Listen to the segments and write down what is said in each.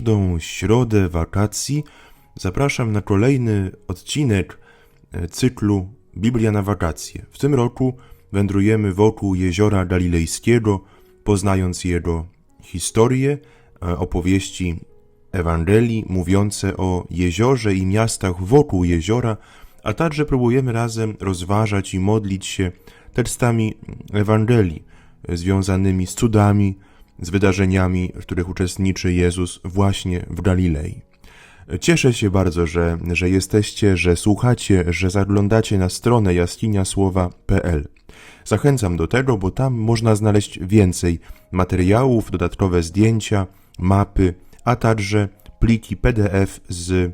każdą środę wakacji zapraszam na kolejny odcinek e, cyklu Biblia na wakacje. W tym roku wędrujemy wokół jeziora Galilejskiego, poznając jego historię, e, opowieści Ewangelii mówiące o jeziorze i miastach wokół jeziora, a także próbujemy razem rozważać i modlić się tekstami Ewangelii e, związanymi z cudami, z wydarzeniami, w których uczestniczy Jezus właśnie w Galilei. Cieszę się bardzo, że, że jesteście, że słuchacie, że zaglądacie na stronę jaskiniasłowa.pl. Zachęcam do tego, bo tam można znaleźć więcej materiałów, dodatkowe zdjęcia, mapy, a także pliki PDF z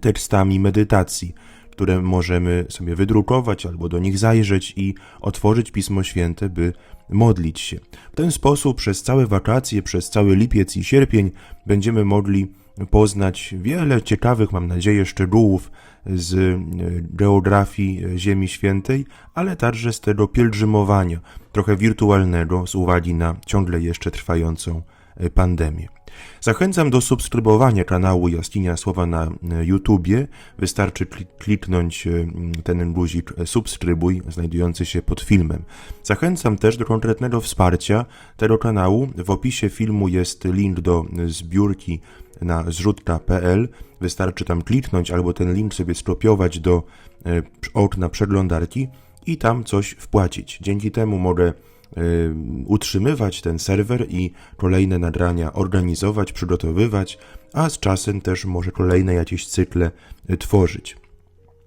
tekstami medytacji, które możemy sobie wydrukować albo do nich zajrzeć i otworzyć Pismo Święte, by modlić się. W ten sposób przez całe wakacje, przez cały lipiec i sierpień będziemy mogli poznać wiele ciekawych, mam nadzieję, szczegółów z e, geografii Ziemi Świętej, ale także z tego pielgrzymowania, trochę wirtualnego z uwagi na ciągle jeszcze trwającą pandemię. Zachęcam do subskrybowania kanału Jaskinia Słowa na e, YouTubie. Wystarczy kliknąć e, ten guzik subskrybuj znajdujący się pod filmem. Zachęcam też do konkretnego wsparcia tego kanału. W opisie filmu jest link do zbiórki na zrzutka.pl. Wystarczy tam kliknąć albo ten link sobie skopiować do okna przeglądarki i tam coś wpłacić. Dzięki temu mogę Y, utrzymywać ten serwer i kolejne nagrania organizować, przygotowywać, a z czasem też może kolejne jakieś cykle y, tworzyć.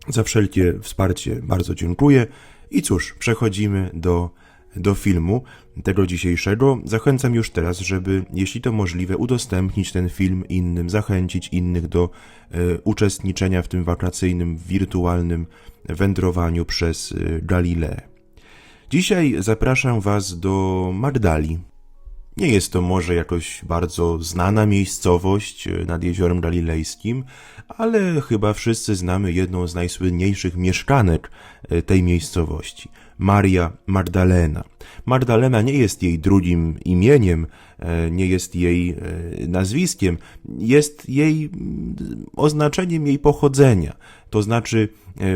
Za wszelkie wsparcie bardzo dziękuję i cóż, przechodzimy do, do filmu tego dzisiejszego. Zachęcam już teraz, żeby, jeśli to możliwe, udostępnić ten film innym, zachęcić innych do y, uczestniczenia w tym wakacyjnym, wirtualnym wędrowaniu przez y, Galileę. Dzisiaj zapraszam Was do Magdali. Nie jest to może jakoś bardzo znana miejscowość e, nad jeziorem galilejskim, ale chyba wszyscy znamy jedną z najsłynniejszych mieszkanek e, tej miejscowości. Maria Magdalena. Magdalena nie jest jej drugim imieniem, nie jest jej nazwiskiem, jest jej mm, oznaczeniem jej pochodzenia. To znaczy,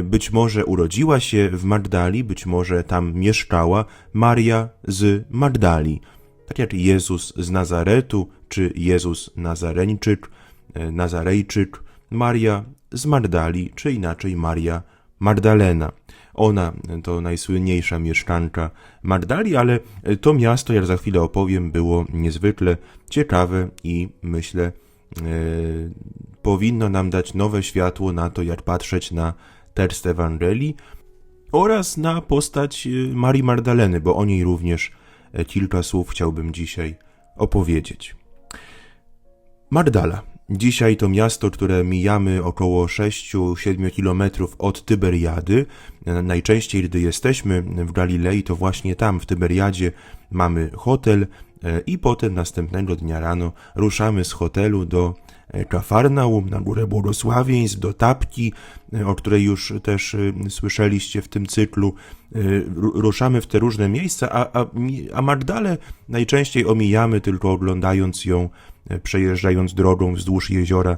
być może urodziła się w Magdali, być może tam mieszkała Maria z Magdali tak jak Jezus z Nazaretu, czy Jezus Nazareńczyk, e, Nazarejczyk, Maria z Magdali, czy inaczej Maria Magdalena. Ona to najsłynniejsza mieszkanka Magdali, ale to miasto, jak za chwilę opowiem, było niezwykle ciekawe i myślę, e, powinno nam dać nowe światło na to, jak patrzeć na tekst Ewangelii oraz na postać e, Marii Magdaleny, bo o niej również E, kilka słów chciałbym dzisiaj opowiedzieć. Mardala. Dzisiaj to miasto, które mijamy około 6-7 kilometrów od Tyberiady. E, najczęściej, gdy jesteśmy w Galilei, to właśnie tam, w Tyberiadzie, mamy hotel e, i potem następnego dnia rano ruszamy z hotelu do Kafarnaum, na Górę Błogosławieństw, do Tapki, o której już też słyszeliście w tym cyklu. Ruszamy w te różne miejsca, a, a, a Magdalę najczęściej omijamy, tylko oglądając ją, przejeżdżając drogą wzdłuż jeziora,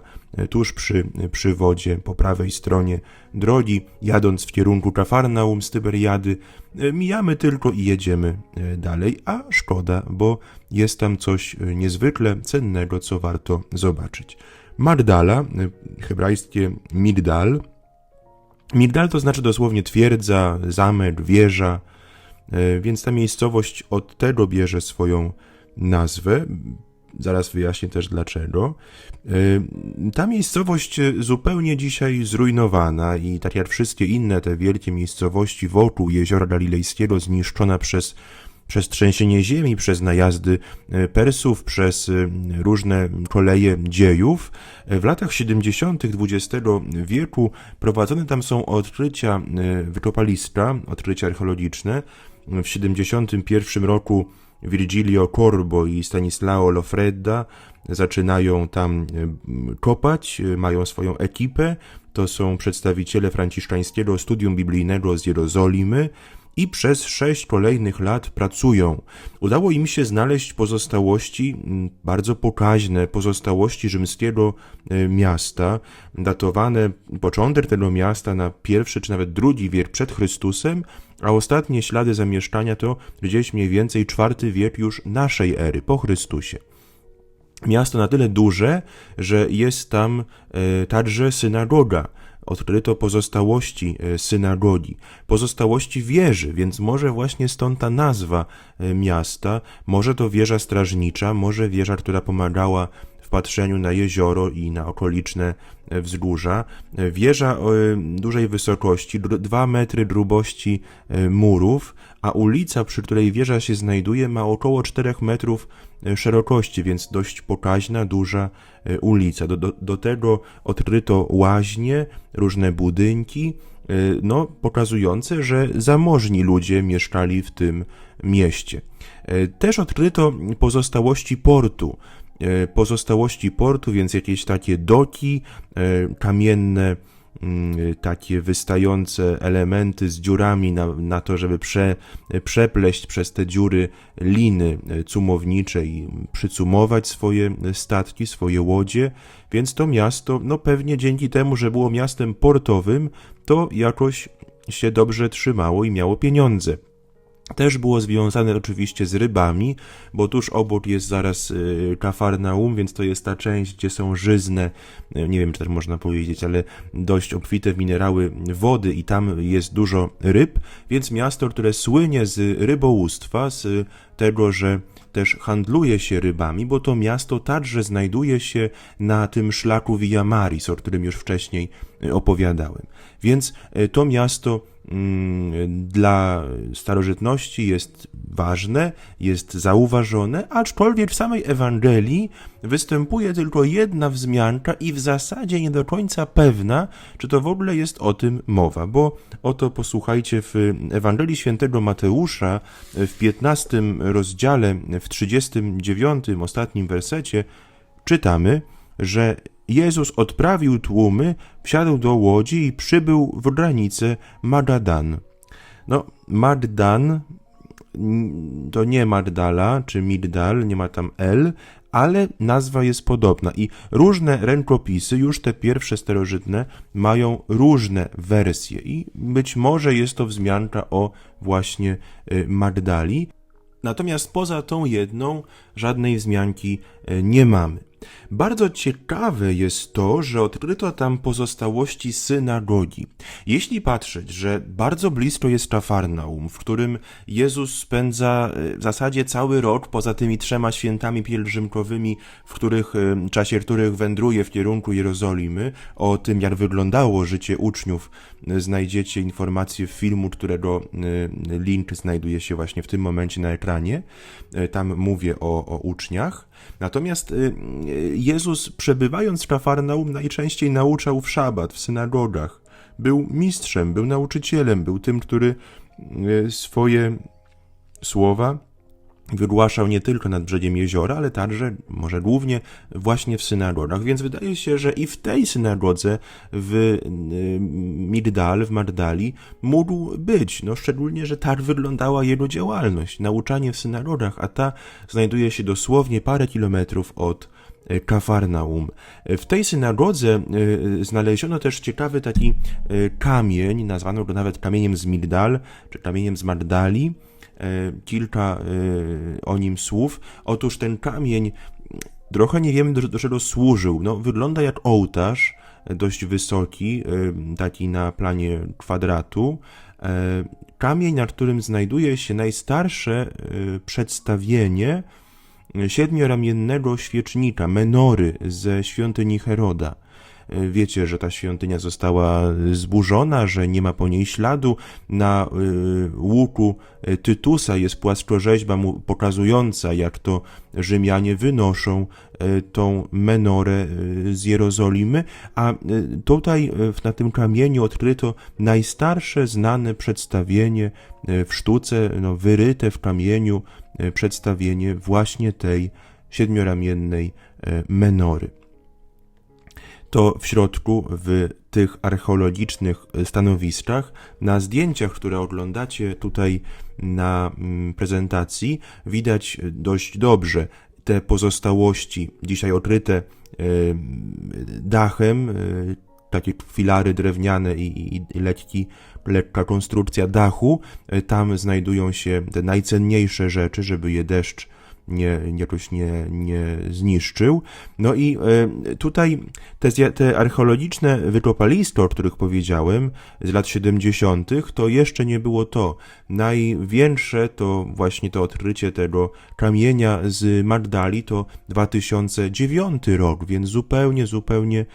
tuż przy, przy wodzie, po prawej stronie drogi, jadąc w kierunku Kafarnaum z Tyberiady, mijamy tylko i jedziemy dalej, a szkoda, bo jest tam coś niezwykle cennego, co warto zobaczyć. Magdala, hebrajskie Migdal, Migdal to znaczy dosłownie twierdza, zamek, wieża, e, więc ta miejscowość od tego bierze swoją nazwę. Zaraz wyjaśnię też dlaczego. E, ta miejscowość zupełnie dzisiaj zrujnowana i tak jak wszystkie inne te wielkie miejscowości wokół jeziora Galilejskiego zniszczona przez przez trzęsienie ziemi, przez najazdy e, Persów, przez różne koleje dziejów. W latach 70. XX wieku prowadzone tam są odkrycia wykopaliska, odkrycia archeologiczne. W 71 roku Virgilio Corbo i Stanislao Lofredda zaczynają tam kopać, mają swoją ekipę. To są przedstawiciele franciszkańskiego studium biblijnego z Jerozolimy i przez sześć kolejnych lat pracują. Udało im się znaleźć pozostałości, mm, bardzo pokaźne pozostałości rzymskiego e, miasta, datowane początek tego miasta na pierwszy czy nawet drugi wiek przed Chrystusem, a ostatnie ślady zamieszkania to gdzieś mniej więcej czwarty wiek już naszej ery, po Chrystusie. Miasto na tyle duże, że jest tam e, także synagoga. Odkryto pozostałości e, synagogi, pozostałości wieży, więc może właśnie stąd ta nazwa e, miasta, może to wieża strażnicza, może wieża, która pomagała patrzeniu na jezioro i na okoliczne e, wzgórza. E, Wieża e, dużej wysokości, 2 metry grubości murów, a ulica, przy której wieża się znajduje, ma około 4 metrów szerokości, więc dość pokaźna, duża ulica. Do, do, do tego odkryto łaźnie, różne budynki, no, pokazujące, że zamożni ludzie mieszkali w tym mieście. Też odkryto pozostałości portu. E, Pozostałości portu, więc jakieś takie doki, e, kamienne, mm, takie wystające elementy z dziurami na, na to, żeby prze, przepleść przez te dziury liny e, cumownicze i przycumować swoje statki, swoje łodzie, więc to miasto, no pewnie dzięki temu, że było miastem portowym, to jakoś się dobrze trzymało i miało pieniądze. Też było związane oczywiście z rybami, bo tuż obok jest zaraz y, Kafarnaum, więc to jest ta część, gdzie są żyzne, y, nie wiem czy też można powiedzieć, ale dość obfite w minerały wody i tam jest dużo ryb, więc miasto, które słynie z rybołówstwa, z tego, że też handluje się rybami, bo to miasto także znajduje się na tym szlaku Via Maris, o którym już wcześniej y, opowiadałem. Więc to miasto dla starożytności jest ważne, jest zauważone, aczkolwiek w samej Ewangelii występuje tylko jedna wzmianka i w zasadzie nie do końca pewna, czy to w ogóle jest o tym mowa, bo oto posłuchajcie w Ewangelii Świętego Mateusza w 15 rozdziale, w 39 ostatnim wersecie czytamy, że Jezus odprawił tłumy, wsiadł do łodzi i przybył w granice Magadan. No, Magdan mm, to nie Magdala czy Migdal, nie ma tam L, ale nazwa jest podobna i różne rękopisy, już te pierwsze starożytne, mają różne wersje i być może jest to wzmianka o właśnie y, Magdali. Natomiast poza tą jedną żadnej wzmianki y, nie mamy. Bardzo ciekawe jest to, że odkryto tam pozostałości synagogi. Jeśli patrzeć, że bardzo blisko jest Kafarnaum, w którym Jezus spędza e, w zasadzie cały rok, poza tymi trzema świętami pielgrzymkowymi, w których, e, czasie których wędruje w kierunku Jerozolimy, o tym jak wyglądało życie uczniów, e, znajdziecie informacje w filmu, którego link znajduje się właśnie w tym momencie na ekranie. Tam mówię o, o uczniach. Natomiast y, y, Jezus, przebywając w Kafarnaum, najczęściej nauczał w szabat, w synagogach. Był mistrzem, był nauczycielem, był tym, który y, swoje słowa wygłaszał nie tylko nad brzegiem jeziora, ale także, może głównie, właśnie w synagogach. Więc wydaje się, że i w tej synagodze w y, Migdal, w Magdali, mógł być. No, szczególnie, że tak wyglądała jego działalność, nauczanie w synagogach, a ta znajduje się dosłownie parę kilometrów od y, Kafarnaum. W tej synagodze y, znaleziono też ciekawy taki kamień, nazwano go nawet kamieniem z Migdal, czy kamieniem z Magdali, E, kilka e, o nim słów. Otóż ten kamień, trochę nie wiemy do, do czego służył. No, wygląda jak ołtarz, e, dość wysoki, taki na planie kwadratu. Kamień, na którym znajduje się najstarsze przedstawienie siedmioramiennego świecznika, menory ze świątyni Heroda. Wiecie, że ta świątynia została zburzona, że nie ma po niej śladu. Na y, łuku Tytusa jest płaskorzeźba pokazująca, jak to Rzymianie wynoszą y, tą menorę y, z Jerozolimy, a tutaj na tym kamieniu odkryto najstarsze znane przedstawienie w sztuce, no, wyryte w kamieniu przedstawienie właśnie tej siedmioramiennej menory. To w środku, w tych archeologicznych stanowiskach, na zdjęciach, które oglądacie tutaj na mm, prezentacji, widać dość dobrze te pozostałości, dzisiaj odkryte e, dachem, e, takie filary drewniane i, i, i lekki, lekka konstrukcja dachu. E, Tam znajdują się te najcenniejsze rzeczy, żeby je deszcz nie, jakoś nie, nie zniszczył. No i e, tutaj te, te archeologiczne wykopaliska, o których powiedziałem, z lat 70., to jeszcze nie było to. Największe to właśnie to odkrycie tego kamienia z Magdali to 2009 rok, więc zupełnie, zupełnie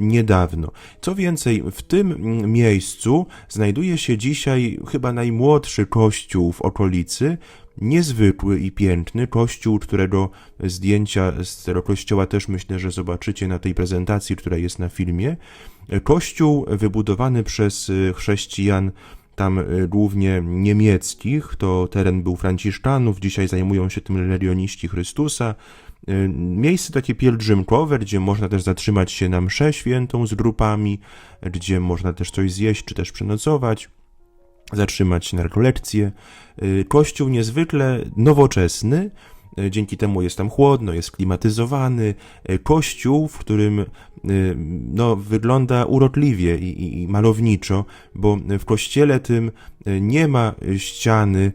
niedawno. Co więcej, w tym mm, miejscu znajduje się dzisiaj chyba najmłodszy kościół w okolicy, niezwykły i piękny, kościół, którego zdjęcia z tego kościoła też myślę, że zobaczycie na tej prezentacji, która jest na filmie. Kościół wybudowany przez y, chrześcijan tam y, głównie niemieckich, to teren był franciszkanów, dzisiaj zajmują się tym legioniści Chrystusa. Y, Miejsce takie pielgrzymkowe, gdzie można też zatrzymać się na mszę świętą z grupami, gdzie można też coś zjeść, czy też przenocować zatrzymać się na rekolekcję. Y, Kościół niezwykle nowoczesny, dzięki temu jest tam chłodno, jest klimatyzowany. Y, Kościół, w którym y, no, wygląda urokliwie i, i, i malowniczo, bo w kościele tym nie ma ściany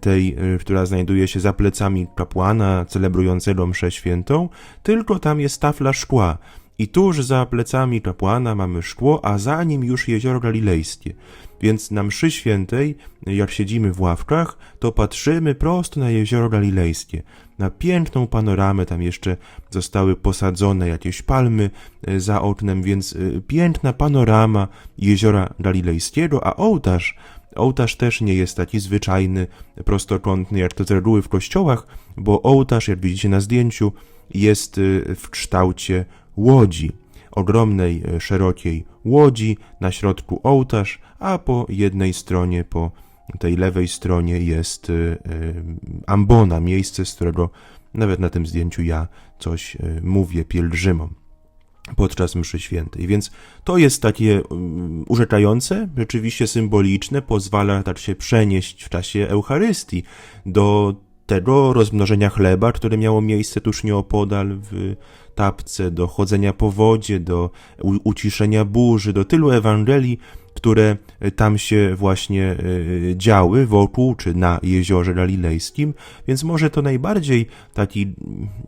tej, która znajduje się za plecami kapłana celebrującego mszę świętą, tylko tam jest tafla szkła. I tuż za plecami kapłana mamy szkło, a za nim już jezioro galilejskie. Więc na mszy świętej, jak siedzimy w ławkach, to patrzymy prosto na jezioro galilejskie, na piękną panoramę, tam jeszcze zostały posadzone jakieś palmy e, za oknem, więc e, piękna panorama jeziora galilejskiego, a ołtarz, ołtarz też nie jest taki zwyczajny, prostokątny, jak to z reguły w kościołach, bo ołtarz, jak widzicie na zdjęciu, jest e, w kształcie łodzi ogromnej, e, szerokiej łodzi, na środku ołtarz, a po jednej stronie, po tej lewej stronie jest e, e, ambona, miejsce, z którego nawet na tym zdjęciu ja coś mówię pielgrzymom podczas mszy świętej. Więc to jest takie um, urzekające, rzeczywiście symboliczne, pozwala tak się przenieść w czasie Eucharystii do tego rozmnożenia chleba, które miało miejsce tuż nieopodal w tapce, do chodzenia po wodzie, do uciszenia burzy, do tylu Ewangelii, które tam się właśnie e, działy wokół czy na jeziorze galilejskim, więc może to najbardziej taki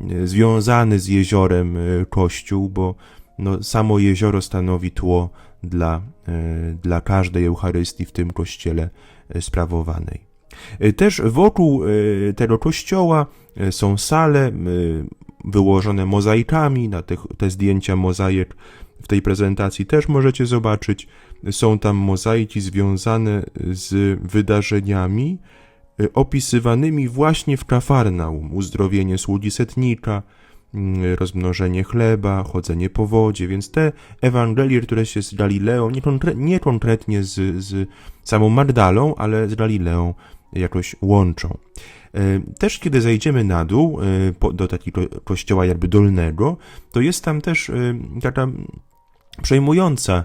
mm, związany z jeziorem e, kościół, bo no, samo jezioro stanowi tło dla, e, dla każdej Eucharystii w tym kościele e, sprawowanej. E, Też wokół e, tego kościoła e, są sale wyłożone mozaikami. Na tych, te zdjęcia mozaik w tej prezentacji też możecie zobaczyć. Są tam mozaiki związane z wydarzeniami opisywanymi właśnie w Kafarnaum. Uzdrowienie sługi setnika, rozmnożenie chleba, chodzenie po wodzie, więc te Ewangelie, które się z Galileą, nie, konkre- nie konkretnie z, z samą Magdalą, ale z Galileą jakoś łączą. E, Też kiedy zejdziemy na dół e, do takiego kościoła jakby dolnego, to jest tam też e, taka przejmująca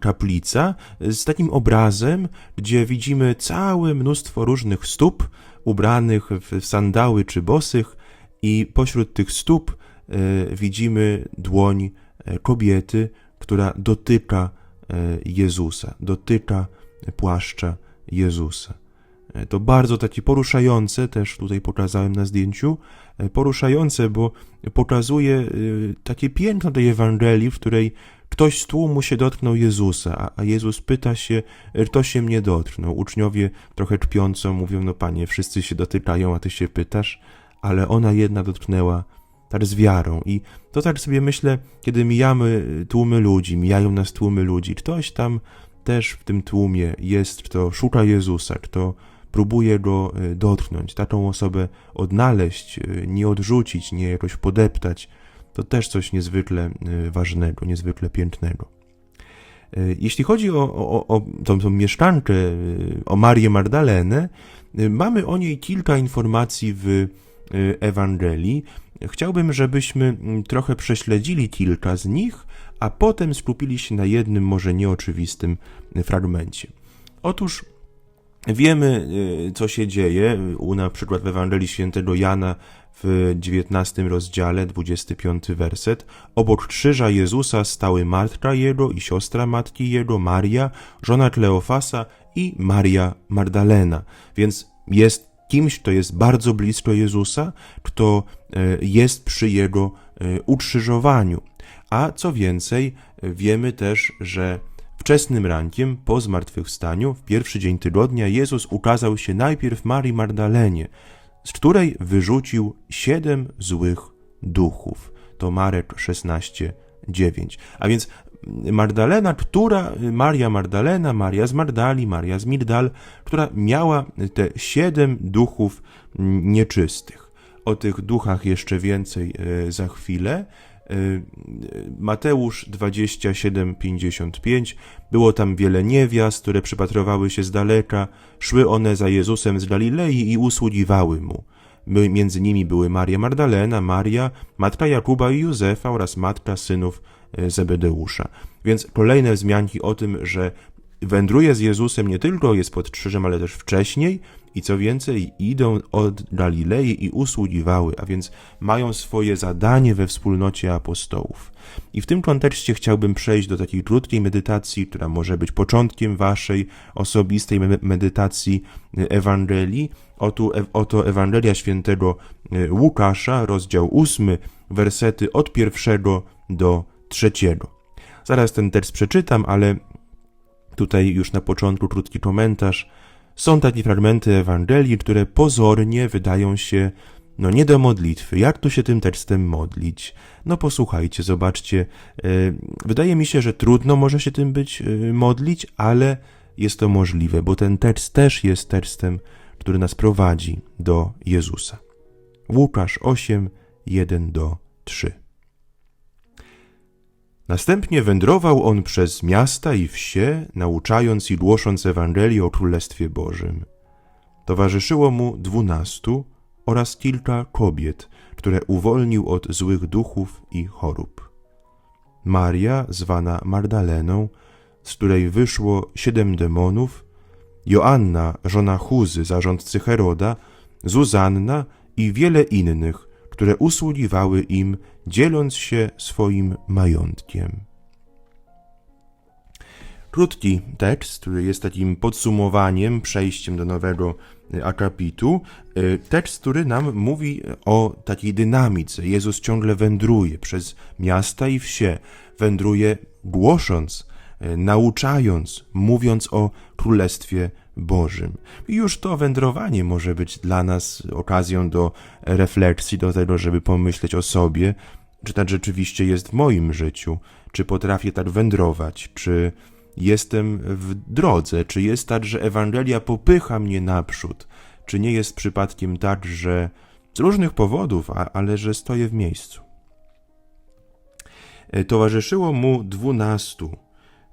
kaplica z takim obrazem, gdzie widzimy całe mnóstwo różnych stóp ubranych w sandały czy bosych i pośród tych stóp widzimy dłoń kobiety, która dotyka Jezusa, dotyka płaszcza Jezusa. E, To bardzo takie poruszające, też tutaj pokazałem na zdjęciu, e, poruszające, bo pokazuje e, takie piękno tej Ewangelii, w której ktoś z tłumu się dotknął Jezusa, a- Jezus pyta się, e, kto się mnie dotknął. Uczniowie trochę czpiąco mówią, no panie, wszyscy się dotykają, a ty się pytasz, ale ona jedna dotknęła tak z wiarą. I to tak sobie myślę, kiedy mijamy tłumy ludzi, mijają nas tłumy ludzi, ktoś tam też w tym tłumie jest, kto szuka Jezusa, kto próbuje go e, dotknąć, taką osobę odnaleźć, e, nie odrzucić, nie jakoś podeptać, to też coś niezwykle e, ważnego, niezwykle pięknego. Jeśli chodzi o, o, o tą, tą mieszkankę, o Marię Magdalenę, mamy o niej kilka informacji w Ewangelii. Chciałbym, żebyśmy trochę prześledzili kilka z nich, a potem skupili się na jednym, może nieoczywistym y, fragmencie. Otóż wiemy, y, co się dzieje, u na przykład w Ewangelii Świętego Jana w 19 rozdziale, 25 werset. Obok krzyża Jezusa stały Marta jego i siostra matki jego, Maria, żona Kleofasa i Maria Magdalena. Więc jest kimś, kto jest bardzo blisko Jezusa, kto e, jest przy jego e, ukrzyżowaniu. A co więcej, wiemy też, że wczesnym rankiem po zmartwychwstaniu, w pierwszy dzień tygodnia, Jezus ukazał się najpierw Marii Magdalenie, z której wyrzucił siedem złych duchów. To Marek 16, 9. A więc Magdalena, która, Maria Magdalena, Maria z Mardali, Maria z Migdal, która miała te siedem duchów nieczystych. O tych duchach jeszcze więcej e, za chwilę. E, Mateusz 27:55 Było tam wiele niewiast, które przypatrowały się z daleka, szły one za Jezusem z Galilei i usługiwały mu. Między nimi były Maria Magdalena, Maria, matka Jakuba i Józefa oraz matka synów e, Zebedeusza. Więc kolejne wzmianki o tym, że wędruje z Jezusem nie tylko jest pod krzyżem, ale też wcześniej i co więcej, idą od Galilei i usługiwały, a więc mają swoje zadanie we wspólnocie apostołów. I w tym kontekście chciałbym przejść do takiej krótkiej medytacji, która może być początkiem waszej osobistej me- medytacji y, Ewangelii. Oto, e- oto Ewangelia świętego y, Łukasza, rozdział 8, wersety od pierwszego do trzeciego. Zaraz ten tekst przeczytam, ale tutaj już na początku krótki komentarz. Są takie fragmenty Ewangelii, które pozornie wydają się no nie do modlitwy. Jak tu się tym tekstem modlić? No posłuchajcie, zobaczcie. E, Wydaje mi się, że trudno może się tym być e, modlić, ale jest to możliwe, bo ten tekst też jest tekstem, który nas prowadzi do Jezusa. Łukasz 8, 1 do 3. Następnie wędrował on przez miasta i wsie, nauczając i głosząc Ewangelię o Królestwie Bożym. Towarzyszyło mu dwunastu oraz kilka kobiet, które uwolnił od złych duchów i chorób. Maria, zwana Magdaleną, z której wyszło siedem demonów, Joanna, żona Chuzy, zarządcy Heroda, Zuzanna i wiele innych, które usługiwały im, dzieląc się swoim majątkiem. Krótki tekst, który jest takim podsumowaniem, przejściem do nowego y, akapitu. Y, Tekst, który nam mówi o takiej dynamice. Jezus ciągle wędruje przez miasta i wsie, wędruje głosząc, y, nauczając, mówiąc o Królestwie Bożym. Już to wędrowanie może być dla nas okazją do refleksji, do tego, żeby pomyśleć o sobie, czy tak rzeczywiście jest w moim życiu, czy potrafię tak wędrować, czy jestem w drodze, czy jest tak, że Ewangelia popycha mnie naprzód, czy nie jest przypadkiem tak, że z różnych powodów, a, ale że stoję w miejscu. E, Towarzyszyło mu dwunastu.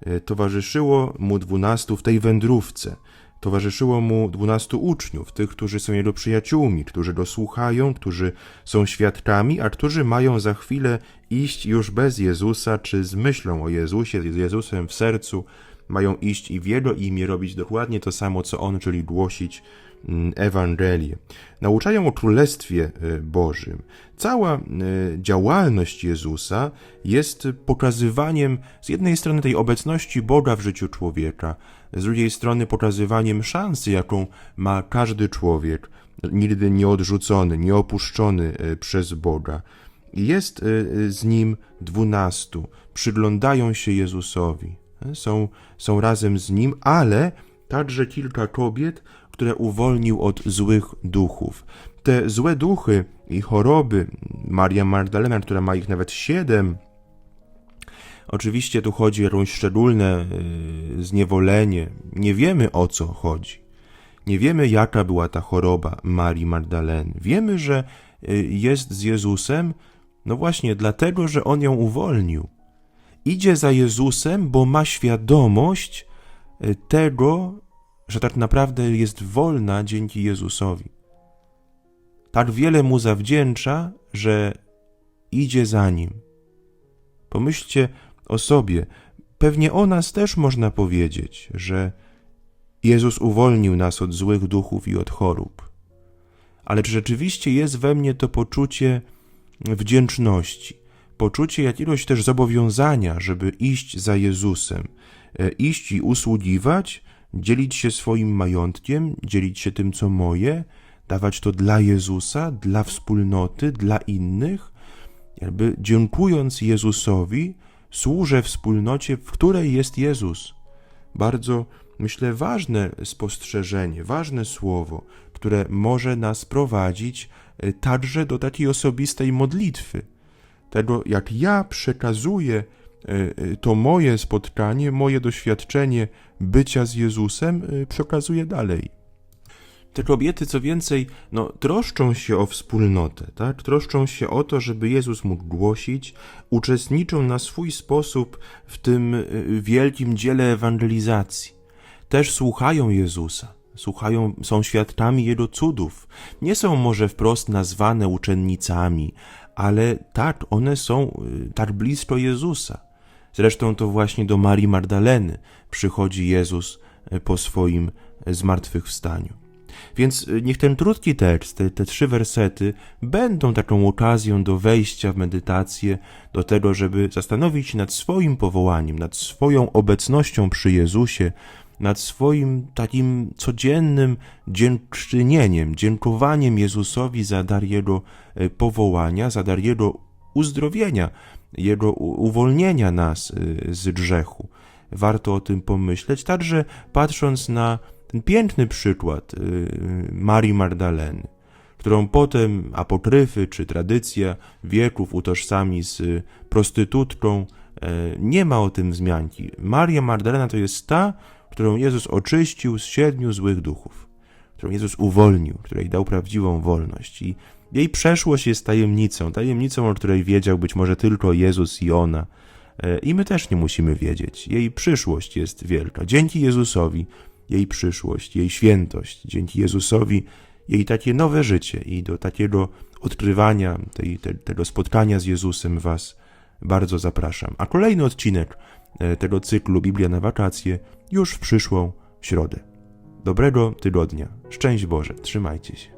E, Towarzyszyło mu dwunastu w tej wędrówce. Towarzyszyło mu dwunastu uczniów, tych, którzy są jego przyjaciółmi, którzy go słuchają, którzy są świadkami, a którzy mają za chwilę iść już bez Jezusa, czy z myślą o Jezusie, z Jezusem w sercu, mają iść i w Jego imię robić dokładnie to samo, co On, czyli głosić mm, Ewangelię. Nauczają o Królestwie y, Bożym. Cała y, działalność Jezusa jest pokazywaniem z jednej strony tej obecności Boga w życiu człowieka, z drugiej strony pokazywaniem szansy, jaką ma każdy człowiek, nigdy nie odrzucony, nie opuszczony y, przez Boga. Jest y, z nim dwunastu, przyglądają się Jezusowi, są, są razem z nim, ale także kilka kobiet, które uwolnił od złych duchów. Te złe duchy i choroby, Maria Magdalena, która ma ich nawet siedem, Oczywiście tu chodzi o jakieś szczególne y, zniewolenie. Nie wiemy o co chodzi. Nie wiemy, jaka była ta choroba Marii Magdaleny. Wiemy, że y, jest z Jezusem, no właśnie dlatego, że on ją uwolnił. Idzie za Jezusem, bo ma świadomość y, tego, że tak naprawdę jest wolna dzięki Jezusowi. tak wiele mu zawdzięcza, że idzie za nim. Pomyślcie o sobie. Pewnie o nas też można powiedzieć, że Jezus uwolnił nas od złych duchów i od chorób. Ale czy rzeczywiście jest we mnie to poczucie wdzięczności, poczucie jakiegoś też zobowiązania, żeby iść za Jezusem, e, iść i usługiwać, dzielić się swoim majątkiem, dzielić się tym, co moje, dawać to dla Jezusa, dla wspólnoty, dla innych, jakby dziękując Jezusowi, służę wspólnocie, w której jest Jezus. Bardzo, myślę, ważne spostrzeżenie, ważne słowo, które może nas prowadzić e, także do takiej osobistej modlitwy. Tego, jak ja przekazuję e, e, to moje spotkanie, moje doświadczenie bycia z Jezusem, przekazuję dalej. Te kobiety, co więcej, no, troszczą się o wspólnotę, tak? troszczą się o to, żeby Jezus mógł głosić, uczestniczą na swój sposób w tym y, wielkim dziele ewangelizacji. Też słuchają Jezusa, słuchają, są świadkami Jego cudów. Nie są może wprost nazwane uczennicami, ale tak, one są y, tak blisko Jezusa. Zresztą to właśnie do Marii Magdaleny przychodzi Jezus y, po swoim zmartwychwstaniu. Więc y, niech ten krótki tekst, te, te trzy wersety, będą taką okazją do wejścia w medytację, do tego, żeby zastanowić się nad swoim powołaniem, nad swoją obecnością przy Jezusie, nad swoim takim codziennym dziękczynieniem, dziękowaniem Jezusowi za dar Jego y, powołania, za dar Jego uzdrowienia, Jego uwolnienia nas y, z grzechu. Warto o tym pomyśleć, także patrząc na ten piękny przykład y, Marii Magdaleny, którą potem apokryfy czy tradycja wieków utożsami z prostytutką, e, nie ma o tym wzmianki. Maria Magdalena to jest ta, którą Jezus oczyścił z siedmiu złych duchów, którą Jezus uwolnił, której dał prawdziwą wolność. I jej przeszłość jest tajemnicą, tajemnicą, o której wiedział być może tylko Jezus i ona. E, I my też nie musimy wiedzieć. Jej przyszłość jest wielka. Dzięki Jezusowi jej przyszłość, jej świętość, dzięki Jezusowi, jej takie nowe życie i do takiego odkrywania, tej, te, tego spotkania z Jezusem Was bardzo zapraszam. A kolejny odcinek e, tego cyklu Biblia na wakacje już w przyszłą środę. Dobrego tygodnia. Szczęść Boże. Trzymajcie się.